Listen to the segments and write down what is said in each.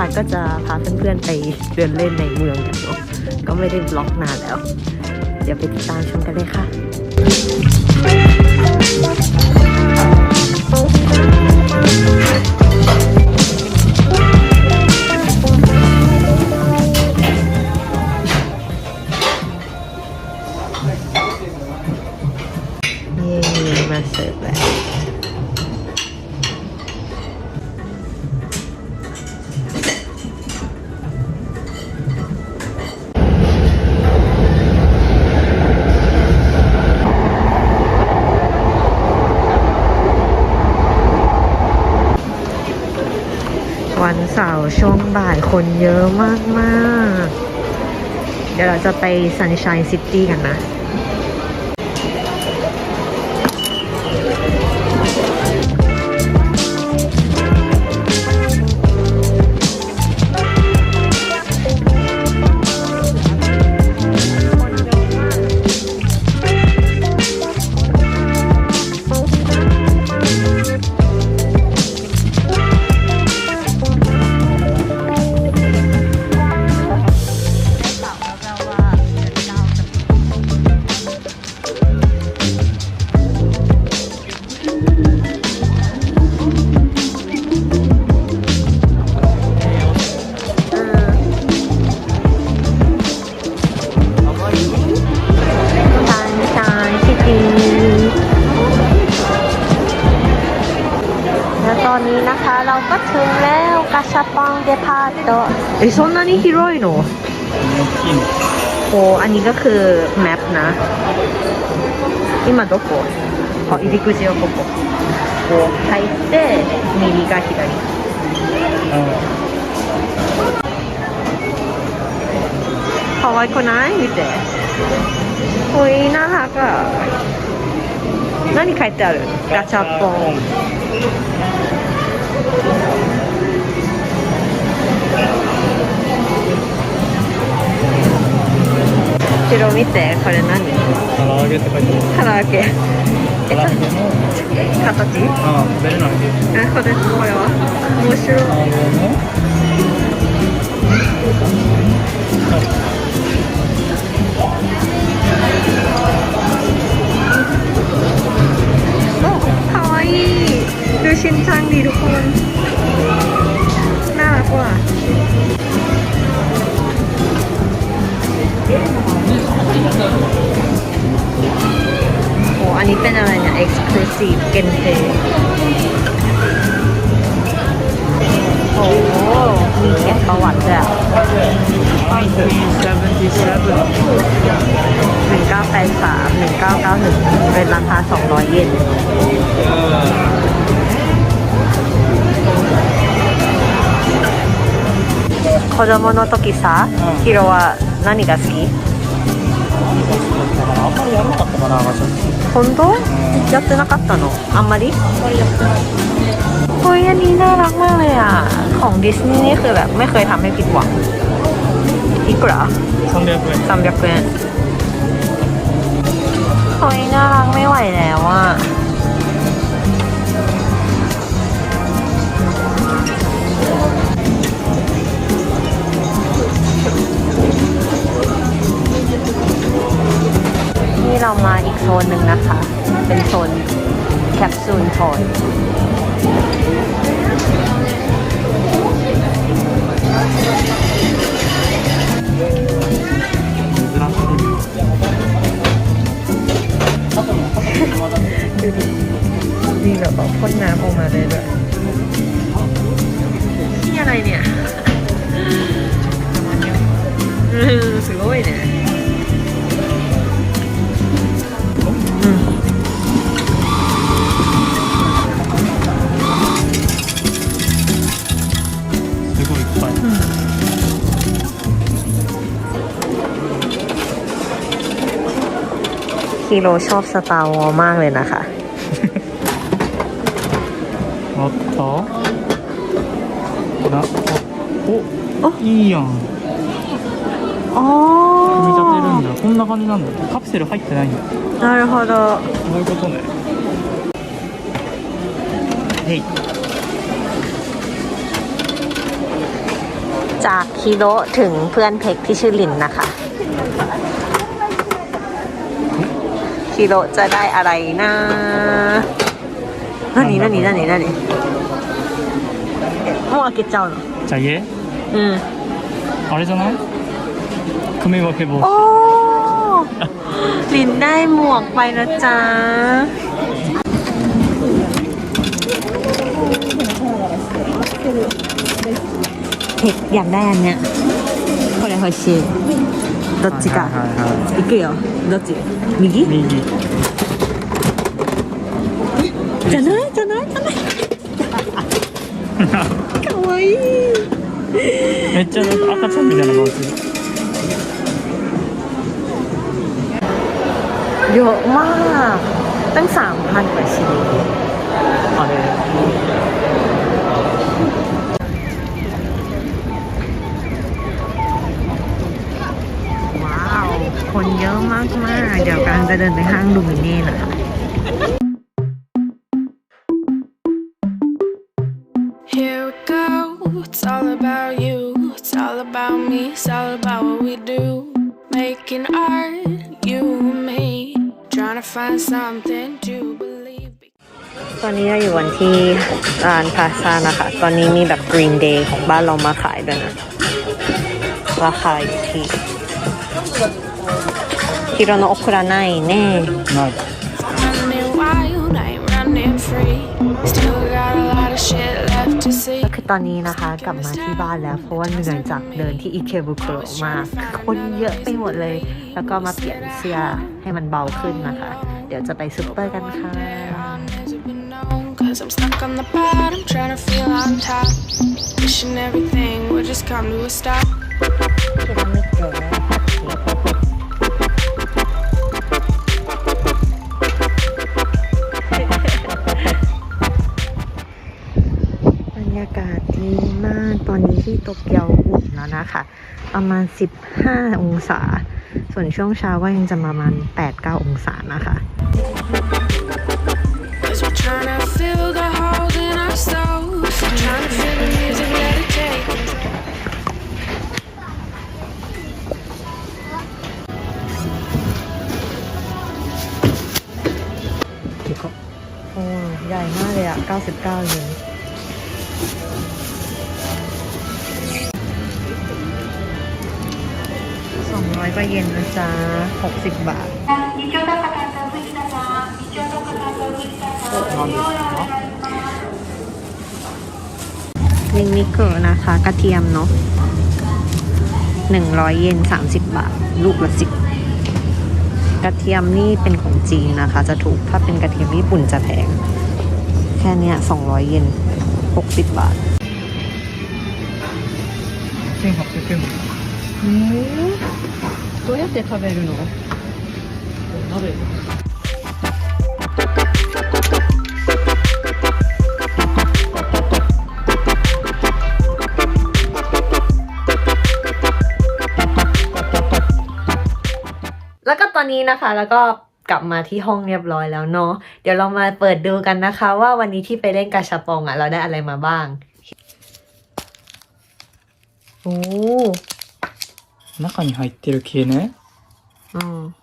คะก็จะพาเพื่อนๆไปเดินเล่นในเมืองกันเนาะก็ไม่ได้บล็อกนานแล้ว เดี๋ยวไปติดตามชมกันเลยค่ะ ช่วงบ่ายคนเยอะมาก ๆ เดี๋ยวเราจะไป Sunshine City กันนะ ตอนนี้นะคะเราก็ถึงแล้วกาชาปองเดพาโตเอ้ยそんなに広いのโอ้อันนี้ก็คือแมปนะ今どこあ入り口はこここう入って右が左可愛くない見ておいน่ารักอ่ะ 何書いてある？ガチャポン。後ろ見てこれ何？唐揚げって書いてある。唐揚げ。唐揚げの。形？あ食べれないえこれこれは？面白い ชินจังดีทุกคน น่ารักว่ะโอ้อันนี้เป็นอะไรเนี่ย exclusive เกนเทโอ้มีเก็บประวัติด้วยอะหนึ่งเก้าแปดสามหนึ่งเก้าเก้าหนึ่งเป็นราคาสองร้อยเยน 子供の時さ、うんヒロは何が好きあんまりやらなかったかなガチャ本当、やってなかったのあんまりเฮ้ยอันนี้น่ารักมากเลยอ่ะ ของดิสนีย์นี่คือแบบไม่เคยทำให้ผิดหวังอีกเหรอ 300円สามร้อยเยนเฮ้ยน่ารักไม่ไหวแล้วอ่ะ เรามาอีกโซนหนึ่งนะคะ เป็นโซนแคปซูลทอน คีโรชอบสตาร์วอลมากเลยนะคะあったなおおいいやんああ組み立てるんだこんな感じなんだカプセル入ってないんだなるほどそういうことねへいจากคิโดถึงเพื่อนเพกที่ชื่อลินนะคะ ฮิโรจะได้อะไรนะนั่นนี่นั่นนี่นั่นนี่นั่นนี่もう開けちゃうのじゃあ家うんあれじゃない組分け帽 โอ้ 子ลินได้หมวกไปนะจ๊ะเพกอยากได้อันเนี้ยこれ欲しい どっちかはいはいはいくよどっち右右じゃないじゃないじゃないかわいいめっちゃなんか赤ちゃんみたいな顔する เยอะมากตั้งสามพันกว่าชิ้น คนเยอะมากมากเดี๋ยวกำลังจะเดินไปห้างลูมิเน่นะคะ Here we go. It's all about you. It's all about me. It's all about what we do. Making art, you and me. Trying to find something to believe. ตอนนี้เราอยู่วันที่ร้านพาซานะคะ ตอนนี้มีแบบ Green Day ของบ้านเรามาขายด้วยนะ ราคาอยู่ที่ ฮิโรโนะโอคุระไนเน่ない Running wild, I ain't running free. Still got a lot of shit left to see. ก็คือตอนนี้นะคะ กลับมาที่บ้านแล้ว เพราะว่าเหนื่อยจากเดินที่อิเคบุโกะมากคนเยอะไปหมดเลย แล้วก็มาเปลี่ยนเสื้อให้มันเบาขึ้นนะคะ เดี๋ยวจะไปซุปเปอร์กันค่ะ Never been known, Cause I'm stuck on the bottom, trying to feel on top. Wishing everything would just come to a stop. ที่โตเกียวอุ่นแล้วนะคะ ประมาณ 15 องศา ส่วนช่วงเช้าก็ยังจะประมาณ 8-9 องศานะคะโอ้ใหญ่มากเลยอะ99เยน สองร้อยกว่าเยนนะจ๊ะ60 บาทมินิเกอร์นะคะ กระเทียมเนาะหนึ่งร้อยเยนสามสิบบาท ลูกละสิบกระเทียมนี่เป็นของจีนนะคะ จะถูกถ้าเป็นกระเทียมญี่ปุ่นจะแพง แค่เนี้ยสองร้อยเยนหกสิบบาท1800円どうやって食べるの鍋แล้วก็ตอนนี้นะคะ แล้วก็กลับมาที่ห้องเรียบร้อยแล้วเนาะเดี๋ยวเรามาเปิดดูกันนะคะ ว่าวันนี้ที่ไปเล่นกาชาปองอะ่ะ เราได้อะไรมาบ้าง โอ้ 中に入ってる系ね。うん。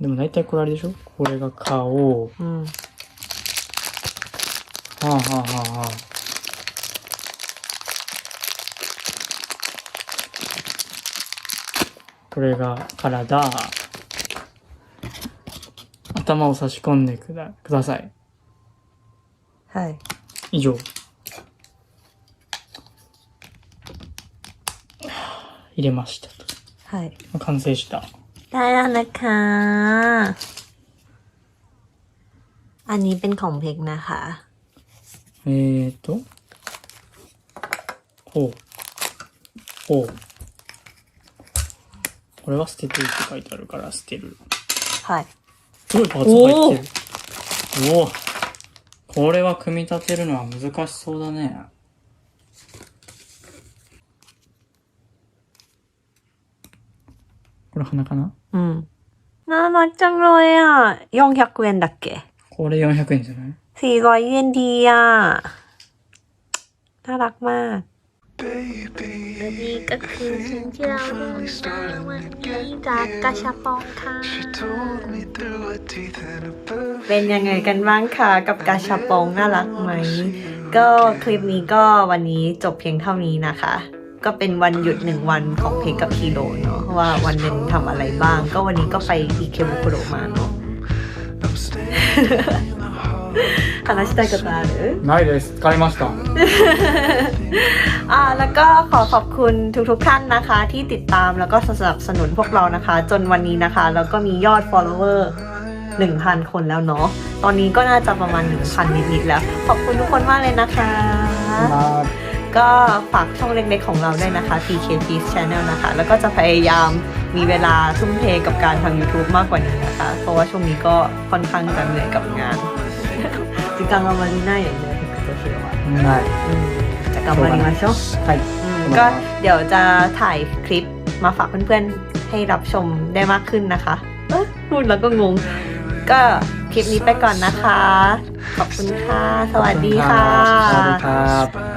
でも大体これあれでしょ？これが顔。うん。はあはあはあはあ。これが体。頭を差し込んでくだください。はい。以上。入れましたと。はい完成した ได้แล้วนะคะ อันนี้เป็นของเพกนะคะ えーとほうほうこれは捨てていいって書いてあるから捨てるはいすごいパーツが入ってる。おおこれは組み立てるのは難しそうだね。 これ花かな อืมน่ารักจังเลยอ่ะ400เยนだっけこれ400円じゃない400เยนดีอ่ะน่ารักมาก และนี่ก็คือสิ่งที่เราได้ในวันนี้จากกาชาปองค่ะ เป็นยังไงกันบ้างคะกับกาชาปองน่ารักไหม ก็คลิปนี้ก็วันนี้จบเพียงเท่านี้นะคะ ก็เป็นวันหยุดหนึ่งวันของเพกกับฮีโร่เนาะว่าวันหนึ่งทำอะไรบ้าง ก็วันนี้ก็ไปอีเคบุคุโรมาเนาะ 話したいことあるないです。疲れました。 อ่าแล้วก็ขอขอบคุณทุกๆท่านนะคะ ที่ติดตามแล้วก็สนับสนุนพวกเรานะคะ จนวันนี้นะคะ แล้วก็มียอด follower 1,000 คนแล้วเนาะตอนนี้ก็น่าจะประมาณ 1,000 นิดๆแล้ว ขอบคุณทุกคนมากเลยนะคะ ก็ฝากช่องเล็กๆของเราด้วยนะคะ PKP Channel นะคะ แล้วก็จะพยายามมีเวลาทุ่มเทกับการทำ YouTube มากกว่านี้นะคะ เพราะว่าช่วงนี้ก็ค่อนข้างจะเหนื่อยกับงานจิกังอา間าあまりないよね北斗広ははい、うん、じゃあ頑張りましょうはい、うん、ก็เดี๋ยวจะถ่ายคลิปมาฝากเพื่อนๆให้รับชมได้มากขึ้นนะคะพูดแล้วก็งง ก็คลิปนี้ไปก่อนนะคะ ขอบคุณค่ะ สวัสดีค่ะสวัสดีครับ